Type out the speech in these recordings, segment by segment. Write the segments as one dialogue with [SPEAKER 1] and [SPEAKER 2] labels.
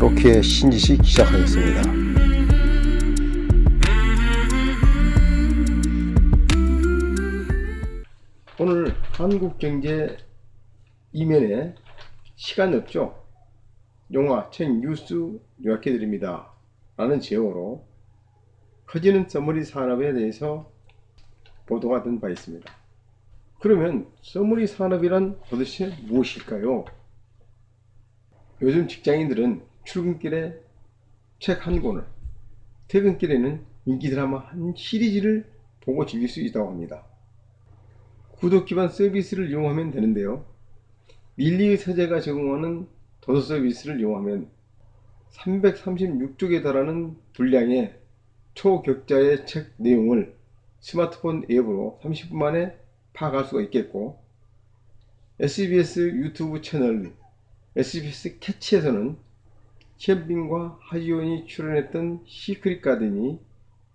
[SPEAKER 1] 로키의 신지식 시작하겠습니다. 오늘 한국경제 이면에 시간 없죠? 영화, 책, 뉴스 요약해드립니다. 라는 제목으로 커지는 써머리 산업에 대해서 보도가 된 바 있습니다. 그러면 써머리 산업이란 도대체 무엇일까요? 요즘 직장인들은 출근길에 책 한 권을, 퇴근길에는 인기 드라마 한 시리즈를 보고 즐길 수 있다고 합니다. 구독 기반 서비스를 이용하면 되는데요. 밀리의 서재가 제공하는 도서 서비스를 이용하면 336쪽에 달하는 분량의 초격자의 책 내용을 스마트폰 앱으로 30분 만에 파악할 수가 있겠고 SBS 유튜브 채널 SBS 캐치에서는 시 현빈과 하지원이 출연했던 시크릿 가든이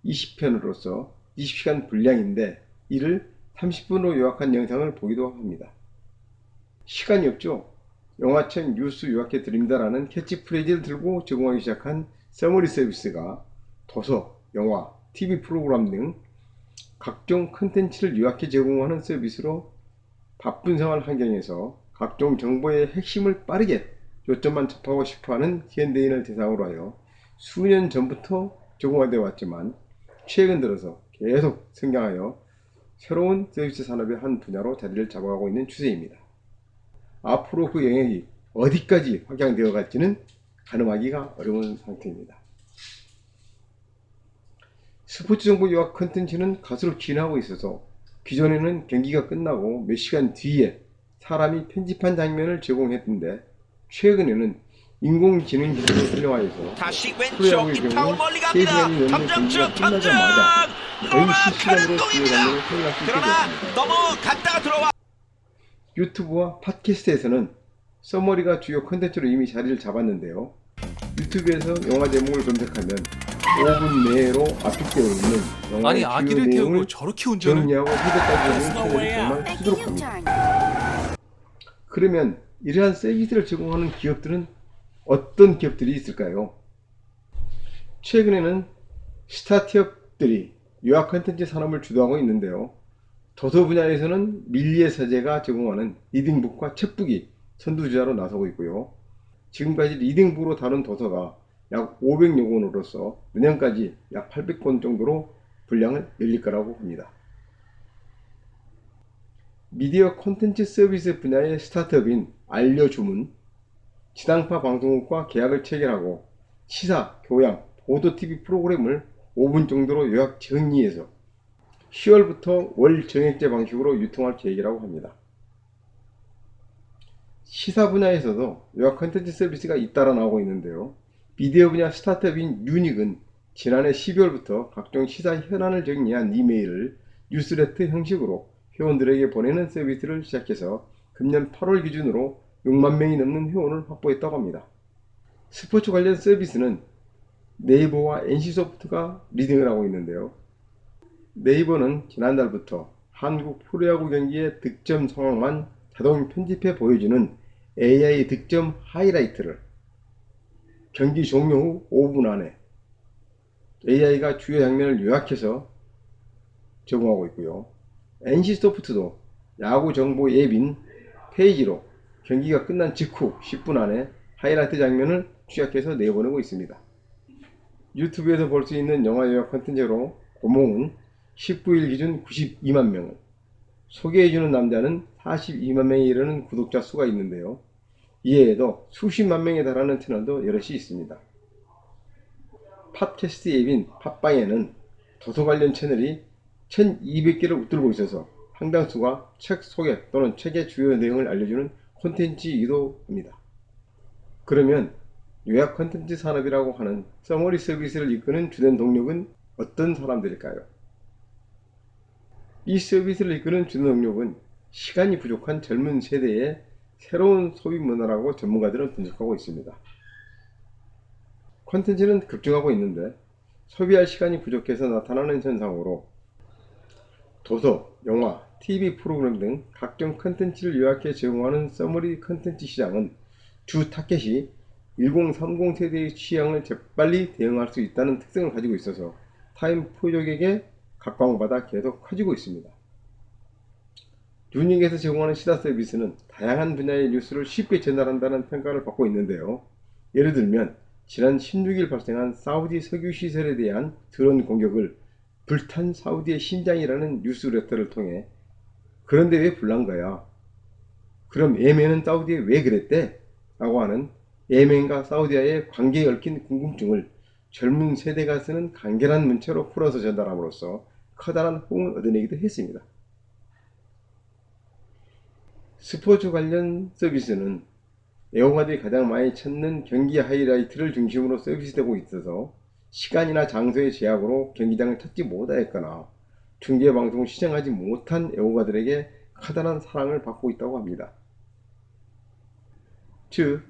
[SPEAKER 1] 20편으로서 20시간 분량인데 이를 30분으로 요약한 영상을 보기도 합니다. 시간이 없죠? 영화책 뉴스 요약해 드립니다라는 캐치프레이즈를 들고 제공하기 시작한 서머리 서비스가 도서, 영화, TV 프로그램 등 각종 컨텐츠를 요약해 제공하는 서비스로 바쁜 생활 환경에서 각종 정보의 핵심을 빠르게 요점만 접하고 싶어하는 현대인을 대상으로 하여 수년 전부터 제공되어 왔지만 최근 들어서 계속 성장하여 새로운 서비스 산업의 한 분야로 자리를 잡아가고 있는 추세입니다. 앞으로 그 영역이 어디까지 확장되어 갈지는 가늠하기가 어려운 상태입니다. 스포츠 정보 요약 컨텐츠는 갈수록 진화하고 있어서 기존에는 경기가 끝나고 몇 시간 뒤에 사람이 편집한 장면을 제공했는데 최근에는 인공지능 기술을 활용하여서
[SPEAKER 2] 다시
[SPEAKER 1] 프로야구의
[SPEAKER 2] 왼쪽
[SPEAKER 1] 경우
[SPEAKER 2] 이타운 멀리
[SPEAKER 1] 3시간이
[SPEAKER 2] 갑니다.
[SPEAKER 1] 진행하는 활용할 수 있게
[SPEAKER 2] 그러나
[SPEAKER 1] 되었습니다.
[SPEAKER 2] 너무 갔다가 들어와
[SPEAKER 1] 유튜브와 팟캐스트에서는 써머리가 주요 컨텐츠로 이미 자리를 잡았는데요. 유튜브에서 영화 제목을 검색하면 5분 내로 압축되어 있는 영화의
[SPEAKER 3] 아니
[SPEAKER 1] 주요
[SPEAKER 3] 아기를
[SPEAKER 1] 내용을
[SPEAKER 3] 태우고 저렇게 운전을
[SPEAKER 1] 정리하고 해석까지 하는 채널이 정말 수두룩합니다. 그러면 이러한 서비스를 제공하는 기업들은 어떤 기업들이 있을까요? 최근에는 스타트업들이 요약 컨텐츠 산업을 주도하고 있는데요. 도서 분야에서는 밀리의 서재가 제공하는 리딩북과 책북이 선두주자로 나서고 있고요. 지금까지 리딩북으로 다룬 도서가 약 500여 권으로서 내년까지 약 800권 정도로 분량을 늘릴 거라고 합니다. 미디어 콘텐츠 서비스 분야의 스타트업인 알려주문, 지상파 방송국과 계약을 체결하고 시사, 교양, 보도 TV 프로그램을 5분 정도로 요약 정리해서 10월부터 월 정액제 방식으로 유통할 계획이라고 합니다. 시사 분야에서도 요약 콘텐츠 서비스가 잇따라 나오고 있는데요. 미디어 분야 스타트업인 유닉은 지난해 12월부터 각종 시사 현안을 정리한 이메일을 뉴스레터 형식으로 회원들에게 보내는 서비스를 시작해서 금년 8월 기준으로 6만 명이 넘는 회원을 확보했다고 합니다. 스포츠 관련 서비스는 네이버와 NC소프트가 리딩을 하고 있는데요. 네이버는 지난달부터 한국 프로야구 경기의 득점 상황만 자동 편집해 보여주는 AI 득점 하이라이트를 경기 종료 후 5분 안에 AI가 주요 장면을 요약해서 제공하고 있고요. NC소프트도 야구 정보 앱인 페이지로 경기가 끝난 직후 10분 안에 하이라이트 장면을 취약해서 내보내고 있습니다. 유튜브에서 볼 수 있는 영화 요약 컨텐츠로 고몽은 19일 기준 92만 명을, 소개해주는 남자는 42만 명에 이르는 구독자 수가 있는데요. 이외에도 수십만 명에 달하는 채널도 여럿이 있습니다. 팟캐스트 앱인 팟빵에는 도서 관련 채널이 1200개를 웃돌고 있어서 상당수가 책 소개 또는 책의 주요 내용을 알려주는 콘텐츠이기도 합니다. 그러면 요약 콘텐츠 산업이라고 하는 서머리 서비스를 이끄는 주된 동력은 어떤 사람들일까요? 이 서비스를 이끄는 주된 동력은 시간이 부족한 젊은 세대의 새로운 소비 문화라고 전문가들은 분석하고 있습니다. 콘텐츠는 급증하고 있는데 소비할 시간이 부족해서 나타나는 현상으로 도서, 영화, TV 프로그램 등 각종 컨텐츠를 요약해 제공하는 서머리 컨텐츠 시장은 주 타켓이 1030 세대의 취향을 재빨리 대응할 수 있다는 특성을 가지고 있어서 타임 표적에게 각광받아 계속 커지고 있습니다. 유닉에서 제공하는 시사 서비스는 다양한 분야의 뉴스를 쉽게 전달한다는 평가를 받고 있는데요. 예를 들면 지난 16일 발생한 사우디 석유 시설에 대한 드론 공격을 불탄 사우디의 심장이라는 뉴스레터를 통해 그런데 왜 불난 거야? 그럼 예멘은 사우디에 왜 그랬대? 라고 하는 예멘과 사우디아의 관계에 얽힌 궁금증을 젊은 세대가 쓰는 간결한 문체로 풀어서 전달함으로써 커다란 호응을 얻어내기도 했습니다. 스포츠 관련 서비스는 애호가들이 가장 많이 찾는 경기 하이라이트를 중심으로 서비스되고 있어서 시간이나 장소의 제약으로 경기장을 찾지 못하였거나 중계방송을 시청하지 못한 애호가들에게 커다란 사랑을 받고 있다고 합니다. 즉,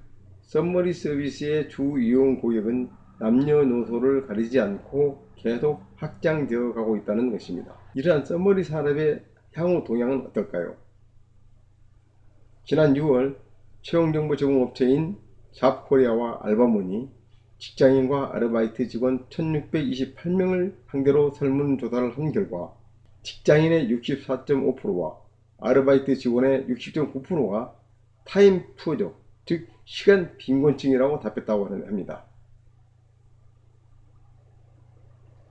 [SPEAKER 1] 썸머리 서비스의 주 이용 고객은 남녀노소를 가리지 않고 계속 확장되어 가고 있다는 것입니다. 이러한 썸머리 산업의 향후 동향은 어떨까요? 지난 6월 채용정보 제공업체인 잡코리아와 알바몬이 직장인과 아르바이트 직원 1628명을 상대로 설문조사를 한 결과 직장인의 64.5%와 아르바이트 직원의 60.9%가 타임 푸어족, 즉 시간 빈곤증이라고 답했다고 합니다.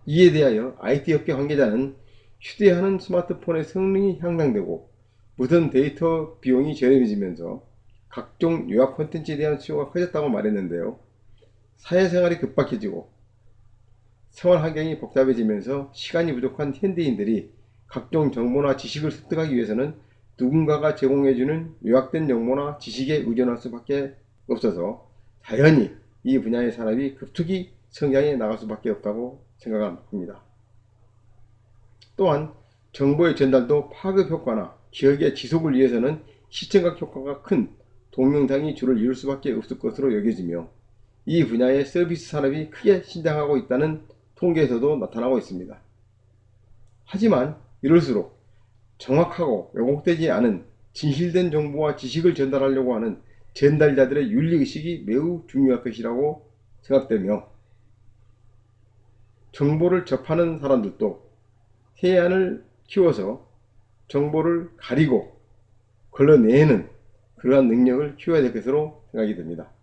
[SPEAKER 1] 이에 대하여 IT 업계 관계자는 휴대하는 스마트폰의 성능이 향상되고 무선 데이터 비용이 저렴해지면서 각종 요약 콘텐츠에 대한 수요가 커졌다고 말했는데요. 사회생활이 급박해지고 생활 환경이 복잡해지면서 시간이 부족한 현대인들이 각종 정보나 지식을 습득하기 위해서는 누군가가 제공해주는 요약된 정보나 지식에 의존할 수밖에 없어서 자연히 이 분야의 산업이 급속히 성장해 나갈 수밖에 없다고 생각합니다. 또한 정보의 전달도 파급 효과나 기억의 지속을 위해서는 시청각 효과가 큰 동영상이 주를 이룰 수밖에 없을 것으로 여겨지며 이 분야의 서비스 산업이 크게 신장하고 있다는 통계에서도 나타나고 있습니다. 하지만 이럴수록 정확하고 왜곡되지 않은 진실된 정보와 지식을 전달하려고 하는 전달자들의 윤리의식이 매우 중요할 것이라고 생각되며 정보를 접하는 사람들도 해안을 키워서 정보를 가리고 걸러내는 그러한 능력을 키워야 될 것으로 생각이 됩니다.